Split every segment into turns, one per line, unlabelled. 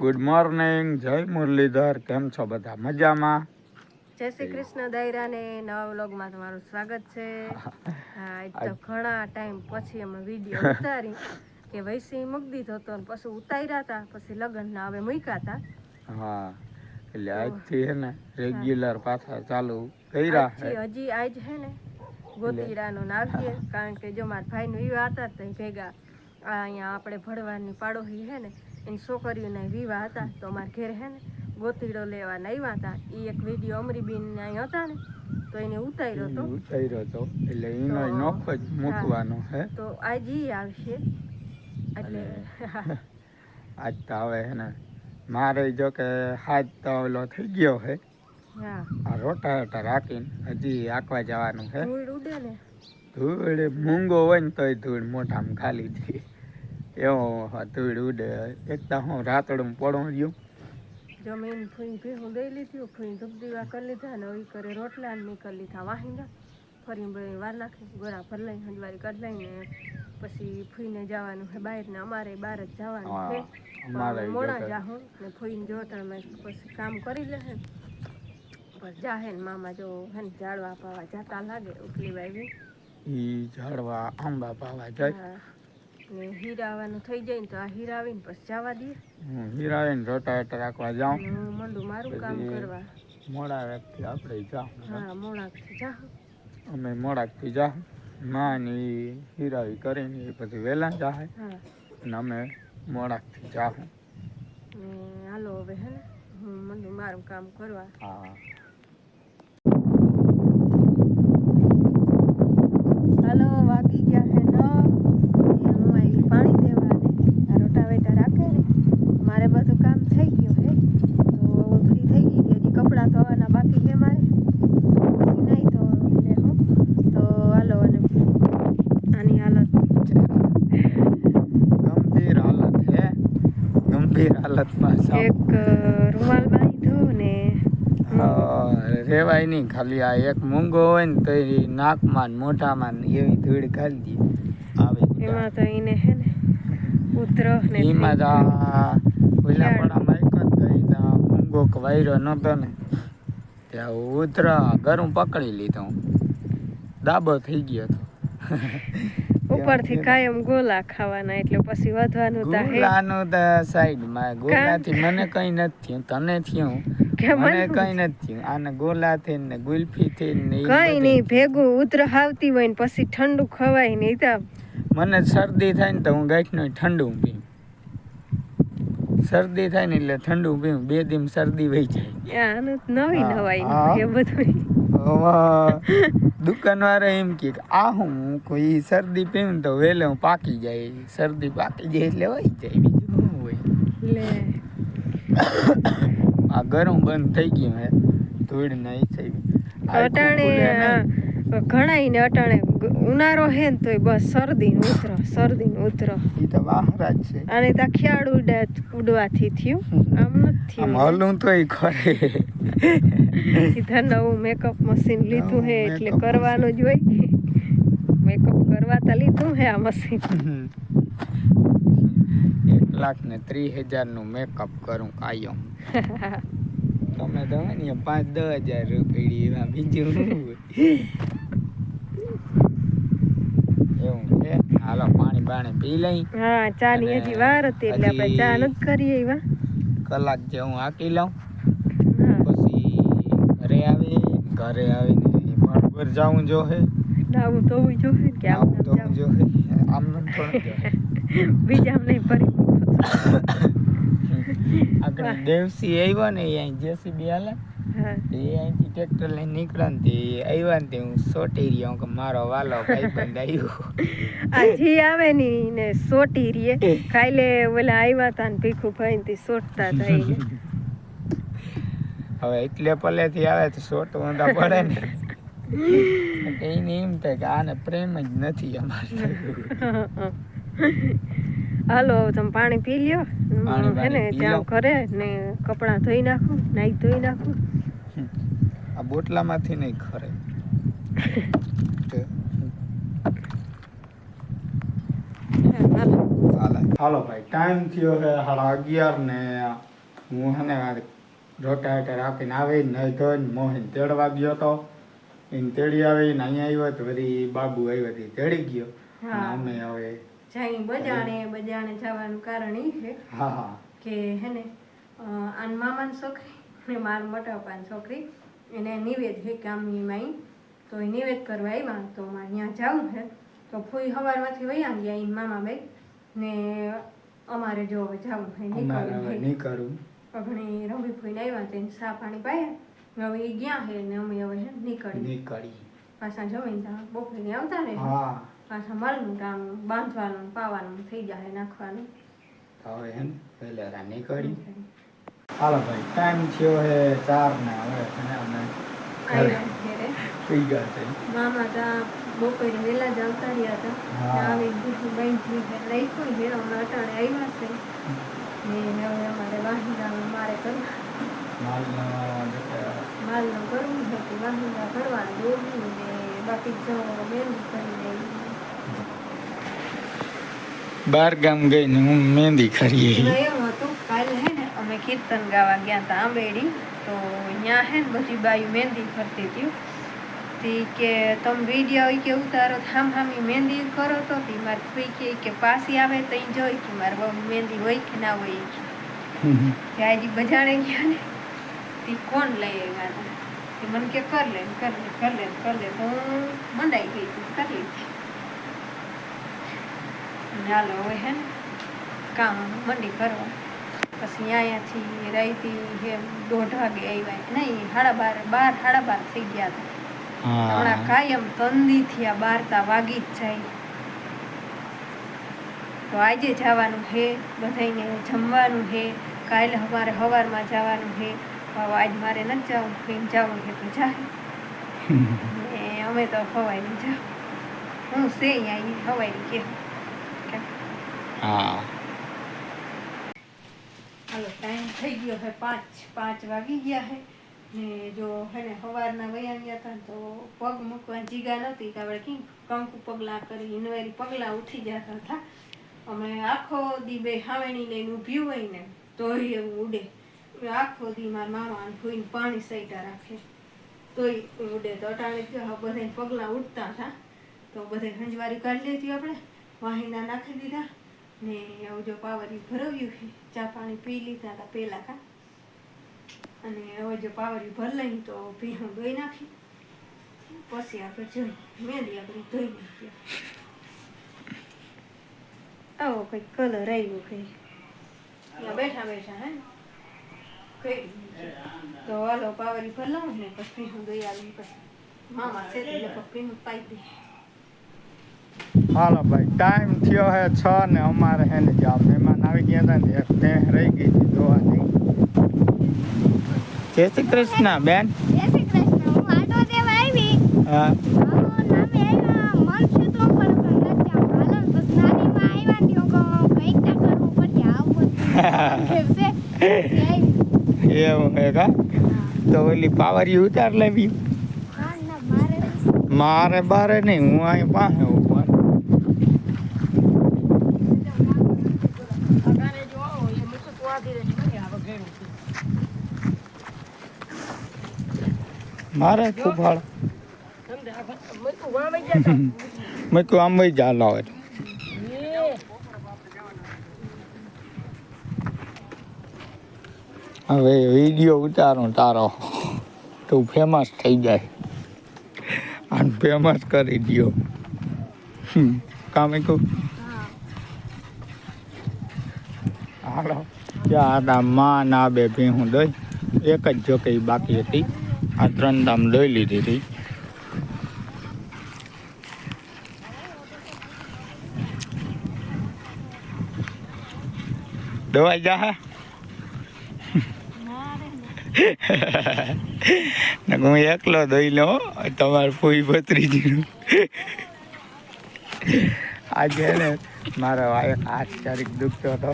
Good morning જય મુરલીધર કેમ છો બધા? મજામાં?
જય શ્રી કૃષ્ણ દાયરાને નવા વ્લોગમાં તમારું સ્વાગત છે. આજ તો ઘણા ટાઈમ પછી અમે વીડિયો ઉતારી કે વૈસી મૂકી દીધો હતો ને પછી ઉતાર્યા હતા પછી લગ્નના હવે મૂક્યા હતા
હા એટલે આજથી હે ને રેગ્યુલર પાછા ચાલુ કર્યા
હજી આજ હે ને ગોતીડાનો નાખીએ કારણ કે જો મારા ભાઈનો વિવાહ હતા ભેગા આ અહીંયા આપણે ભણવાની પાડોશી હે ને એની છોકરીઓના વિવાહ હતા તો અમારા ઘેર હે ને ગોતીડો લેવાના આવ્યા હતા. એ એક વીડિયો અમરીબીન અહીં હતા ને તો એને ઉતાર્યો હતો.
ઉતાર્યો તો એટલે એનો નોખ જ મૂકવાનો હે.
તો આજ ઈ આવશે. એટલે
આજ તો હવે હે ને. મારે જો કે હાથ તો ઓલો થઈ ગયો હે. આ રોટા રોટા રાખીને હજી આંકવા જવાનું છે
ધૂળ ઉડે ને.
ધૂળ મૂંગો હોય ને તોય ધૂળ મોઢામાં ખાલી થઈ એવો હતું ઉડે. એક તો હું રાતડું પડો રહ્યું
જમીન ફૂઈ ભેહું દઈ લીધું ફૂઈ ધૂપ દીવા કરી લીધા ને ઓઈ કરે રોટલા ને કરી લીધા વાહિંદા ફરી વાર નાખી ગોરા ભર લઈ હંજવારી કરી લઈને પછી ફૂઈને જવાનું છે બહાર ને અમારે બહાર જ જવાનું છે. મોડા જાહું ને ફૂઈને જોટામાં પછી કામ કરી લે ને પછી જાહે ને મામા જો હે ને ઝાડવા પાવા જાતા લાગે ઉકલી વાવી
ઈ ઝાડવા આંબા પાવા જાય.
ને હીરાવાનું થઈ જાય ને તો આ હીરાવીને પછી જવા દઈએ.
હું હીરાવીને રોટા રોટા રાખવા જાઉં.
મંડું મારું કામ કરવા.
મોડા વ્યક્તિ આપણે જાઉં.
હા મોડાકથી જાહું
અમે મોડાકથી જાઉં. માં ને હીરાવી કરીને પછી વહેલા જાય
હા.
અને અમે મોડાકથી જાઉં
હાલો હવે હે ને હું મંડું મારું કામ કરવા.
હા.
હાલો વાગી ગયા હે નવ ને હું આવી પાણી દેવા ને આ રોટાવેટા રાખે ને મારે બધું કામ થઈ ગયું હે તો હું ફ્રી થઈ ગઈ હતી હજી કપડાં ધોવાના બાકી છે મારે પછી નહીં તો લે હું તો હાલો અને આની હાલત
ગંભીર હાલત હે ગંભીર હાલતમાં સાવ
એક અ, રૂમાલ બાંધ્યો ને
હા, રેવાય નહીં. ખાલી આ એક મૂંગો હોય ને તો એ નાકમાં ને મોઢામાં ને એવી ધૂળ ખાલી દે. આવે
એમાં તો એને હે ને ઉતરો ને
એમાં તો ઓલા એક જ તો એ તો મૂંગો કે વાયરો નહોતો ને ત્યાં ઉતરા ગરું પકડી લીધો. દાબો થઈ ગયો તો.
ઉપરથી કાયમ ગોલા ખાવાના એટલે પછી વધવાનું તા હે.
ગોલાનું તો સાઈડમાં ગોલાથી મને કઈ નથી થયું તને થયું?
કે
મને કઈ નથી થયું. આને ગોલાથી ને ગુલ્ફીથી ને
કઈ. નહીં ભેગું ઉધર આવતી હોય ને પછી ઠંડુ ખવાય નહીં તો.
મને શરદી થાય ને તો હું ગાંઠનો ઠંડુ પીઉં. શરદી થાય ને એટલે ઠંડુ પીઉં. બે દિન શરદી વહી જાય.
આનું નવી નવાઈ એ બધું
દુકાન વાળા એમ કે આ હું કોઈ શરદી પીવું તો વહેલે હું પાકી જાય. શરદી પાકી જાય એટલે વહી જાય બીજું શું હોય? આ ગરમ બંધ થઈ ગયું હે ધૂળ નહીં થઈ
અટાણે ઘણાય ને અટાણે ઉનાળો હે ને તોય બસ શરદી ને ઉતરો શરદી ને ઉતરો.
એ તો વાહરા જ છે.
અને ત્યાં ખ્યાળ ઉડા ઉડવાથી થયું આમ નથી
હલું તોય ખરે.
સીધા નવું મેકઅપ મશીન લીધું હે એટલે કરવાનું જ હોય. મેકઅપ કરવા તો લીધું હે આ મશીન
એક લાખ ને ત્રીસ હજારનું મેકઅપ કરું કાયમ. તમે તો ને પાંચ દસ હજાર રૂપિયા બીજું? એવું છે? હાલો પાણી બાણી પી લઈ.
હા ચા ની હજી વાર હતી એટલે આપણે ચા નથી કરીએ એવા.
કલાક જેવું હાકી લઉં. ઘરે આવી ઘરે આવીને બરોબર જાવું જો હે
નાવું તો હું જો હે કે આમ
તો
હું
જો હે આમ જો હે
બીજા નહીં પડી
આપણે દેવસી આવ્યા ને એ અહીં જેસીબી હાલે. એ અહીંથી ટ્રેક્ટર લઈને નીકળ્યા ને આવ્યા ને હું સોટી રહ્યો કે મારો વાલો ભાઈબંધ આવ્યો
આ જી આવે ને ને સોટી રીએ કાલે ઓલા આવ્યા તા ને ભીખું ભાઈ ને સોટતા હતા.
હવે એટલે પલેથી આવે તો સોટ ઊંધા પડે ને. એને એમ થાય કે આને પ્રેમ જ નથી અમારે.
હાલો તમે પાણી પી લ્યો.
પાણી
હે ને ત્યાં. ઘરે ને કપડાં ધોઈ નાખું નાઈ ધોઈ નાખું.
આ બોટલામાંથી નહીં ખરે.
હાલો.
ભાઈ ટાઈમ થયો છે સાડા અગિયાર ને હું હે ને રોટા આપીને આવે આવી નહીં ધોઈને મોહીને તેડવા ગયો તો. એને તેડી આવીને અહીંયા આવ્યો તો વળી બાબુ આવ્યો તે તેડી ગયો. અને અમે હવે
જાય બજાણે બજાણે જવાનું કારણ એ છે
હા હા.
કે હે ને આન મામાની છોકરી ને માર મોટા પપ્પાની છોકરી. એને નિવેદ છે કામની માઈ તો એ નિવેદ કરવા આવ્યા તો મારે ત્યાં જવું છે. તો ફૂઈ સવારમાંથી વયા ગયા ઈ મામા ભાઈ ને અમારે જો જવું
અમારે
નીકળવું. અઘણી રવિ ફૂઈને આવ્યા તેને ચા પાણી પાયા. હવે એ ગયા છે ને અમે હવે નીકળી
નીકળી
પાછા જમીન તા બપોરે આવતા રહે.
હા.
પાછા મળનું કામ બાંધવાનું પાવાનું થઈ જાય નાખવાનું.
હવે હે ને વહેલેરા નીકળી હાલો ભાઈ ટાઈમ થયો હે ચાર ને હવે અમે ગયા છે.
મામા ત્યાં બપોરે વેલા જ આવતા રહ્યા હતા
હા.
આવી રાખ્યું છે. અટાણે આવ્યા છે. ને હવે અમારે વાહિંદાનું મારે કરવું.
માલનું
કરવું છે કે કરવાનું દોડવું ને બાકી જો મહેંદી કરીને
બાર ગામ ગઈને હું મહેંદી કરી
એમ એવું હતું કાલે હે ને અમે કીર્તન ગાવા ગયા હતા આંબેડી તો અહીંયા હે ને બધી બાયું મહેંદી કરતી હતી તી કે તમે વીડિયો કે ઉતારો હામ હામી મહેંદી કરો તો તી મારે કોઈ કે કે પાસી આવે તો જોઈ કે મારે બહુ મહેંદી હોય કે ના હોય કે. આજી બજાણે ગયા ને તી કોણ લઈ આવ્યા તે મને કે કર લે કર લે કર લે કર લે તો હું મંડાઈ ગઈ તી કરી લીધી ચાલો હવે હે ને કામ મંડી કરવા પછી અહીંયાથી રાઈતી હે દોઢ વાગે આવ્યા. નહીં સાડા બાર બાર સાડા બાર થઈ ગયા હતા. હમણાં કાયમ તંદી થયા બારતા વાગી જ જાય. તો આજે જવાનું છે બધાને જમવાનું છે કાલે અમારે સવારમાં જવાનું હે આજ મારે ન જવું ફઈને જવું છે તો જાય અમે તો હવાઈ નહીં જાવ હું સે અહીંયા હવાઈ કે.
હા.
હાલો ટાઈમ થઈ ગયો હે પાંચ પાંચ વાગી ગયા છે ને જો હેને સવારના વયા ગયા હતા તો પગ મૂકવા જીગા નહોતી તો આપણે કી કંકુ પગલાં કરી ઇન્વાયરી પગલાં ઉઠી જતા હતા અમે આખો દી બે હાવેણી લઈને ઊભી હોય ને તોય એવું ઉડે. આખો દી મારા મામા ધોઈને પાણી સૈટા રાખે. તોય ઉડે તો અટાણે બધા પગલાં ઉઠતા હતા તો બધે હંજવારી કાઢી લેતી આપણે, વાહિના નાખી દીધા ને આવું જો પાવરી ભરવ્યું ચા પાણી પી લીધા હતા પહેલા કા. અને હવે જો પાવરી ભર લઈ તો ભીહું ધોઈ નાખી. પછી આપણે જોઈ મેંદી આપણે ધોઈ નાખીએ. આવો કંઈક કલર આવ્યો કઈ. ત્યાં બેઠા બેઠા હે? કઈ તો હાલો પાવરી ભર લઉં ને પછી ભીહું ધોઈ આવી પછી. મામા છે એટલે પછી પાઈ દે.
હાલો ભાઈ ટાઈમ થયો હે છ ને અમારે હે ને જ્યાં મહેમાન આવી ગયા હતા ને એક મેં રહી ગઈ હતી જોવાની જય શ્રી કૃષ્ણ બેન.
જય શ્રી કૃષ્ણ હું આટો દેવા આવી.
હા.
આવો નામે આવ્યા મન છે પર નથી હાલન બસ નાનીમાં આવ્યા ને તો કંઈક ના કરવું પડશે આવું છે?
એવું હે કા? તો ઓલી પાવરી ઉતાર લેવી.
મારે
મારે બારે નહીં હું અહીં પાસે મારે ફૂફાળ મેં કહ્યું આમ વહી જા, લાવે હવે વીડિયો ઉતારો તારો. તું ફેમસ થઈ જાય. અને ફેમસ કરી દ્યો. કામે કહું હાલો. ત્યાં માં ના બે ભેહું દઈ. એક જ જોકે બાકી હતી. આ ત્રણ દામ લઈ લીધી હતી. દવાઈ જા હું એકલો દઈ લો તમારે ફૂઈ ભત્રીજીનું આજે ને મારો એક હાથ તારીખ દુખતો હતો.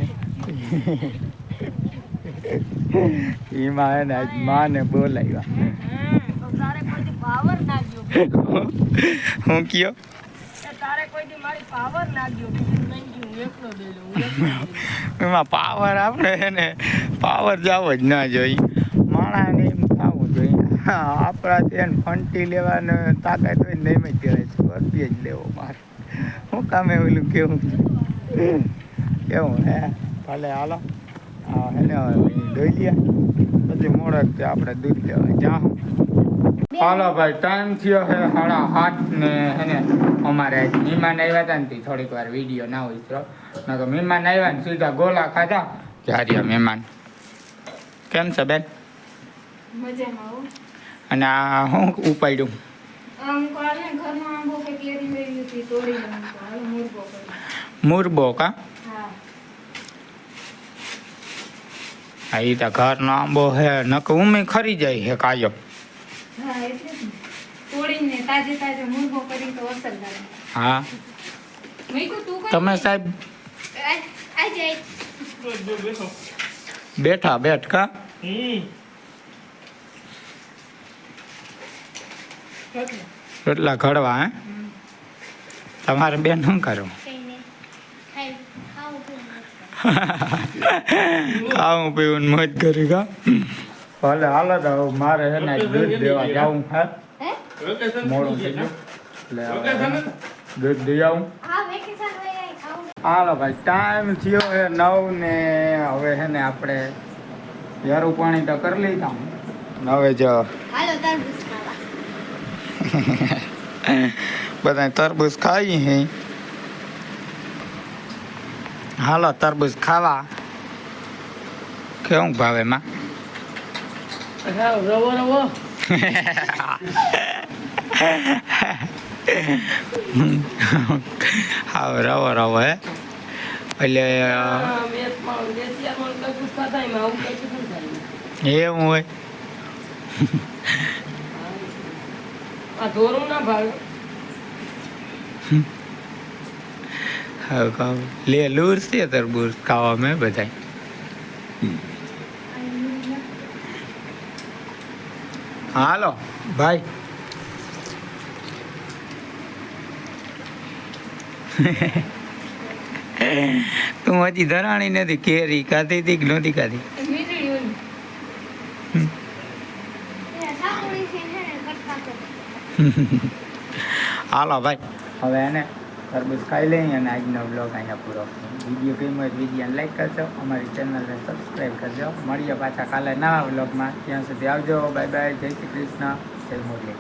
એમાં હે ને બોલાવ્યા. હું કયો?
પાવર
આપણે એને પાવર જવો જ ના જોઈએ. માણાને એમ થવું જોઈએ. આપણા ત્યાં ફંટી લેવાનું તાકાત હોય ને એમ જ કહેવાય સ્કોર્પિયો જ લેવો મારે. હું કામે ઓલું કેવું? કેવું હે? ભલે હાલો. હવે દોઈ લઈએ પછી મોડક આપણે દૂધ લેવા જાઉં હાલો ભાઈ ટાઈમ થયો છે સાડા આઠ ને હેને અમારે મહેમાન આવ્યા હતા ને થોડીક વાર વીડિયો ના હોય તો. મહેમાન આવ્યા ને સીધા ગોલા ખાધા. ત્યારે મહેમાન. કેમ છે બેન? અને આ હું ઉપાડ્યું?
મુરબો કોને ઘરમાં આંબો કે કેરી મેરી હતી તોડી નાખો હાલો મુરગો કરી
મુરબો કા
હા
હા એ તો ઘરનો આંબો હે નક ઉમે ખરી જાય હે કાયમ.
હા એટલે જ ને. તોડીને તાજે તાજે મુરગો કરી તો અસર લાગે
હા.
મેકુ તું કઈ
તમે સાહેબ બેઠા બેઠ કા? એટલા ઘડવા હે? તમારે બેન શું કરો
કઈને ખાઈ ખાવું પીવું
ખાવું પીવું ને મોજ કરી કા ભલે હાલો તો હવે મારે છે ને દૂધ દેવા જાવું હે?
હે
મોડું થઈ ગયું? એટલે દૂધ દઈ આવું. હાલો ભાઈ ટાઈમ થયો છે નવ ને હવે છે ને આપણે યારું પાણી તો કરી લીધા. ને હવે જો.
હાલો
બધા તરબૂચ ખાઈ હે. હાલો તરબૂજ ખાવા. કેવું ભાવે માં?
રવો રવો.
હા રવો રવો હે. એટલે એવું હોય.
આ ધોરું ના ભાવે
લે લૂર છે તરબૂર ખાવા મેં બધા હાલો. ભાઈ. તું હજી ધરાણી નથી કેરી ખાધી હતી કે નહોતી
કરે
હાલો ભાઈ. હવે એને તરબૂચ ખાઈ લઈએ અને આજનો બ્લોગ અહીંયા પૂરો વીડિયો ગમ્યો હોય વિડીયોને લાઈક કરજો, અમારી ચેનલને સબસ્ક્રાઈબ કરજો. મળીએ પાછા કાલે નવા બ્લોગમાં ત્યાં સુધી આવજો. બાય બાય જય શ્રી કૃષ્ણ. જય મુરલી.